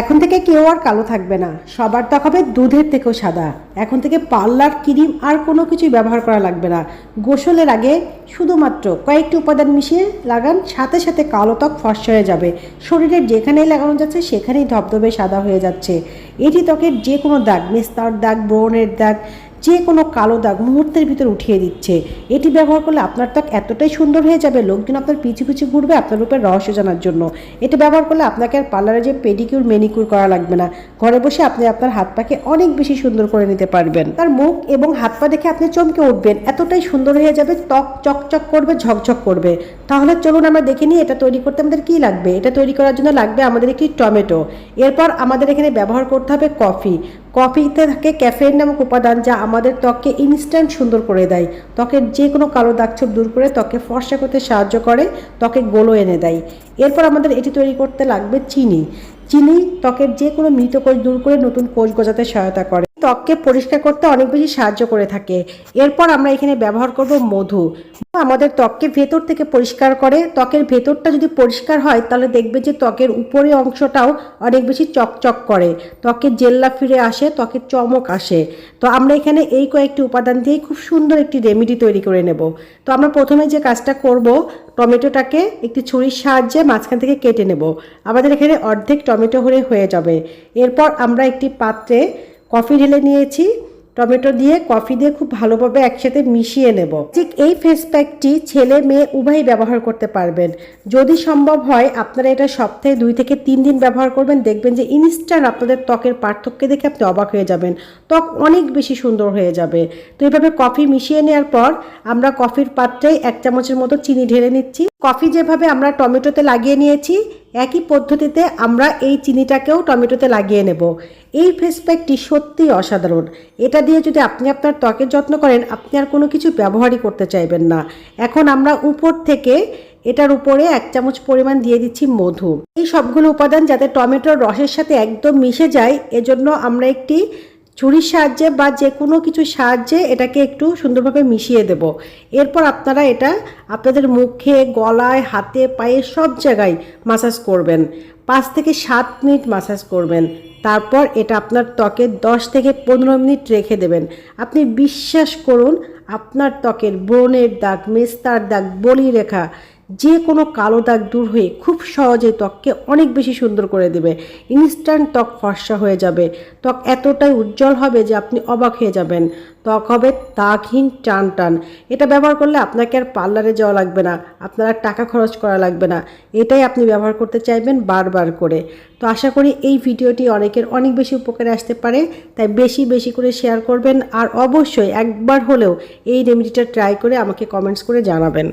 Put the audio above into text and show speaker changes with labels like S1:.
S1: এখন থেকে কেউ আর কালো থাকবে না। সবার ত্বক হবে দুধের থেকেও সাদা। এখন থেকে পার্লার, ক্রিম আর কোনো কিছুই ব্যবহার করা লাগবে না। গোসলের আগে শুধুমাত্র কয়েকটি উপাদান মিশিয়ে লাগান, সাথে সাথে কালো ত্বক ফর্সা হয়ে যাবে। শরীরের যেখানেই লাগানো যাচ্ছে, সেখানেই ধবধবে সাদা হয়ে যাচ্ছে। এটি ত্বকের যে কোনো দাগ মিস্তার দাগ, ব্রণের দাগ যে কোনো কালো দাগ মুহূর্তের ভিতর উঠিয়ে দিচ্ছে। এটি ব্যবহার করলে আপনার ত্বক এতটাই সুন্দর হয়ে যাবে, লোকজন আপনার পিছু পিছু ঘুরবে আপনার রূপের রহস্য জানার জন্য। এটি ব্যবহার করলে আপনাকে আর পার্লারে যে পেডিকিউর, মেনিকিউর করা লাগবে না। ঘরে বসে আপনি আপনার হাত পাকে অনেক বেশি সুন্দর করে নিতে পারবেন। তার মুখ এবং হাত পা দেখে আপনি চমকে উঠবেন। এতটাই সুন্দর হয়ে যাবে, ত্বক চকচক করবে, ঝকঝক করবে। তাহলে চলুন আমরা দেখে নিই এটা তৈরি করতে আমাদের কি লাগবে। এটা তৈরি করার জন্য লাগবে আমাদের একটি টমেটো। এরপর আমাদের এখানে ব্যবহার করতে হবে কফি। কফিতে থাকে ক্যাফেইন নামক উপাদান যা আমাদের ত্বককে ইনস্ট্যান্ট সুন্দর করে দেয়। ত্বকের যে কোনো কালো দাগছোপ দূর করে ত্বকে ফর্সা করতে সাহায্য করে, ত্বকে গোলো এনে দেয়। এরপর আমাদের এটি তৈরি করতে লাগবে চিনি। চিনি ত্বকের যে কোনো মৃত কোষ দূর করে নতুন কোষ গজাতে সহায়তা করে। ত্বককে পরিষ্কার করতে অনেক বেশি সাহায্য করে থাকে। এরপর আমরা এখানে ব্যবহার করব মধু। আমাদের ত্বককে ভেতর থেকে পরিষ্কার করে, ত্বকের ভেতরটা যদি পরিষ্কার হয়, তাহলে দেখবে যে ত্বকের উপরে অংশটাও অনেক বেশি চকচক করে। ত্বকের জেল্লা ফিরে আসে, ত্বকের চমক আসে। তো আমরা এখানে এই কয়েকটি উপাদান দিয়ে খুব সুন্দর একটি রেমেডি তৈরি করে নেব। তো আমরা প্রথমে যে কাজটা করব, টমেটোটাকে একটি ছুরির সাহায্যে মাঝখান থেকে কেটে নেব। আমাদের এখানে অর্ধেক টমেটো হলে হয়ে যাবে। এরপর আমরা একটি পাত্রে কফি ঢেলে নিয়েছি। টমেটো দিয়ে, কফি দিয়ে খুব ভালোভাবে একসাথে মিশিয়ে নেব। ঠিক এই ফেস প্যাকটি ছেলে, মেয়ে উভয়ই ব্যবহার করতে পারবেন। যদি সম্ভব হয়, আপনারা এটা সপ্তাহে দুই থেকে তিন দিন ব্যবহার করবেন। দেখবেন যে ইনস্ট্যান্ট আপনাদের ত্বকের পার্থক্য দেখে আপনি অবাক হয়ে যাবেন। ত্বক অনেক বেশি সুন্দর হয়ে যাবে। তো এইভাবে কফি মিশিয়ে নেওয়ার পর আমরা কফির পাত্রে এক চামচের মতো চিনি ঢেলে নিচ্ছি। কফি যেভাবে আমরা টমেটোতে লাগিয়ে নিয়েছি একই পদ্ধতিতে আমরা এই চিনিটাকেও টমেটোতে লাগিয়ে নেব। এই ফেস প্যাকটি সত্যিই অসাধারণ। এটা দিয়ে যদি আপনি আপনার ত্বকের যত্ন করেন, আপনি আর কোনো কিছু ব্যবহারই করতে চাইবেন না। এখন আমরা উপর থেকে এটার উপরে এক চামচ পরিমাণ দিয়ে দিচ্ছি মধু। এই সবগুলো উপাদান যাতে টমেটোর রসের সাথে একদম মিশে যায়, এজন্য আমরা একটি ছুরির সাহায্যে বা যে কোনো কিছু সাহায্যে এটাকে একটু সুন্দরভাবে মিশিয়ে দেব। এরপর আপনারা এটা আপনাদের মুখে, গলায়, হাতে, পায়ে সব জায়গায় মাসাজ করবেন। পাঁচ থেকে সাত মিনিট মাসাজ করবেন। তারপর এটা আপনার ত্বকে দশ থেকে পনেরো মিনিট রেখে দেবেন। আপনি বিশ্বাস করুন, আপনার ত্বকের ব্রণের দাগ, মেস্তার দাগ বলি রেখা যে কোনো কালো দাগ দূর হয়ে খুব সহজে ত্বককে অনেক বেশি সুন্দর করে দেবে। ইনস্ট্যান্ট ত্বক ফর্সা হয়ে যাবে। ত্বক এতটাই উজ্জ্বল হবে যে আপনি অবাক হয়ে যাবেন। ত্বক হবে দাগহীন টান টান এটা ব্যবহার করলে আপনাকে আর পার্লারে যাওয়া লাগবে না। আপনার আর টাকা খরচ করা লাগবে না। এটাই আপনি ব্যবহার করতে চাইবেন বারবার করে। তো আশা করি এই ভিডিওটি অনেকের অনেক বেশি উপকারে আসতে পারে। তাই বেশি বেশি করে শেয়ার করবেন। আর অবশ্যই একবার হলেও এই রেমেডিটা ট্রাই করে আমাকে কমেন্টস করে জানাবেন।